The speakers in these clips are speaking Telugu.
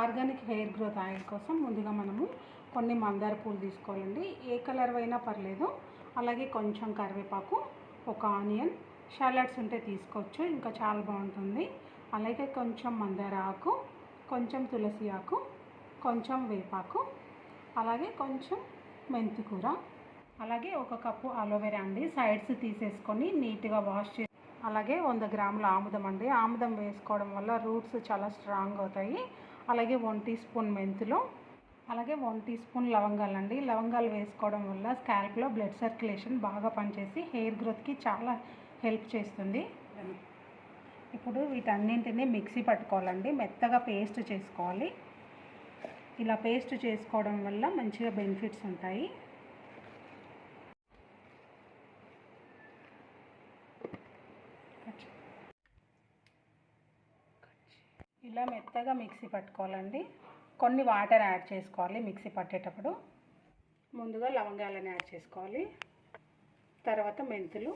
ఆర్గానిక్ హెయిర్ గ్రోత్ ఆయిల్ కోసం ముందుగా మనము కొన్ని మందార పూలు తీసుకోవాలండి. ఏ కలర్ అయినా పర్లేదు. అలాగే కొంచెం కరివేపాకు ఒక ఆనియన్ షాలడ్స్ ఉంటే తీసుకోవచ్చు. ఇంకా చాలా బాగుంటుంది. అలాగే కొంచెం మందార ఆకు కొంచెం తులసి ఆకు కొంచెం వేపాకు అలాగే కొంచెం మెంతికూర అలాగే ఒక కప్పు అలోవెరా అండి. సైడ్స్ తీసేసుకొని నీట్గా వాష్ చేసి అలాగే వంద గ్రాముల ఆముదం అండి. ఆముదం వేసుకోవడం వల్ల రూట్స్ చాలా స్ట్రాంగ్ అవుతాయి. అలాగే వన్ టీ స్పూన్ మెంతులు అలాగే వన్ టీ స్పూన్ లవంగాలు అండి. లవంగాలు వేసుకోవడం వల్ల స్కాల్ప్లో బ్లడ్ సర్క్యులేషన్ బాగా పనిచేసి హెయిర్ గ్రోత్కి చాలా హెల్ప్ చేస్తుంది. ఇప్పుడు వీటన్నింటినీ మిక్సీ పట్టుకోవాలండి. మెత్తగా పేస్ట్ చేసుకోవాలి. ఇలా పేస్ట్ చేసుకోవడం వల్ల మంచిగా బెనిఫిట్స్ ఉంటాయి. ఇలా మెత్తగా మిక్సీ పట్టుకోవాలండి. కొన్ని వాటర్ యాడ్ చేసుకోవాలి మిక్సీ పట్టేటప్పుడు. ముందుగా లవంగాలను యాడ్ చేసుకోవాలి. తర్వాత మెంతులు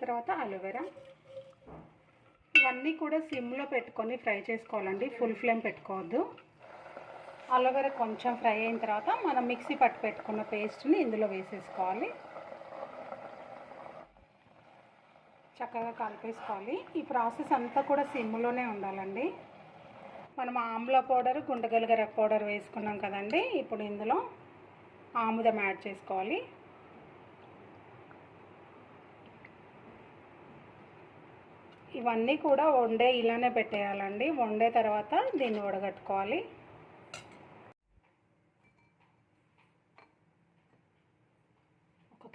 తర్వాత అలోవెరా. ఇవన్నీ కూడా సిమ్లో పెట్టుకొని ఫ్రై చేసుకోవాలండి. ఫుల్ ఫ్లేమ్ పెట్టుకోవద్దు. అలోవెరా కొంచెం ఫ్రై అయిన తర్వాత మనం మిక్సీ పట్టు పెట్టుకున్న పేస్ట్ని ఇందులో వేసేసుకోవాలి. చక్కగా కలిపేసుకోవాలి. ఈ ప్రాసెస్ అంతా కూడా సిమ్లోనే ఉండాలండి. మనం ఆమ్లా పౌడర్ గుండగలగర పౌడర్ వేసుకున్నాం కదండి. ఇప్పుడు ఇందులో ఆముదం యాడ్ చేసుకోవాలి. ఇవన్నీ కూడా వండే ఇలానే పెట్టేయాలండి. వండే తర్వాత దీన్ని వడగట్టుకోవాలి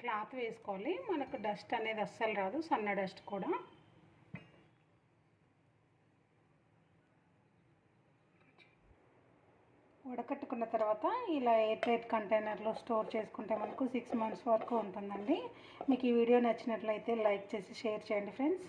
క్లాత్ వేసుకోవాలి. మనకు డస్ట్ అనేది అస్సలు రాదు. సన్న డస్ట్ కూడా. వడకట్టుకున్న తర్వాత ఇలా ఎయిర్ టైట్ కంటైనర్లో స్టోర్ చేసుకుంటే మనకు సిక్స్ మంత్స్ వరకు ఉంటుందండి. మీకు ఈ వీడియో నచ్చినట్లయితే లైక్ చేసి షేర్ చేయండి ఫ్రెండ్స్.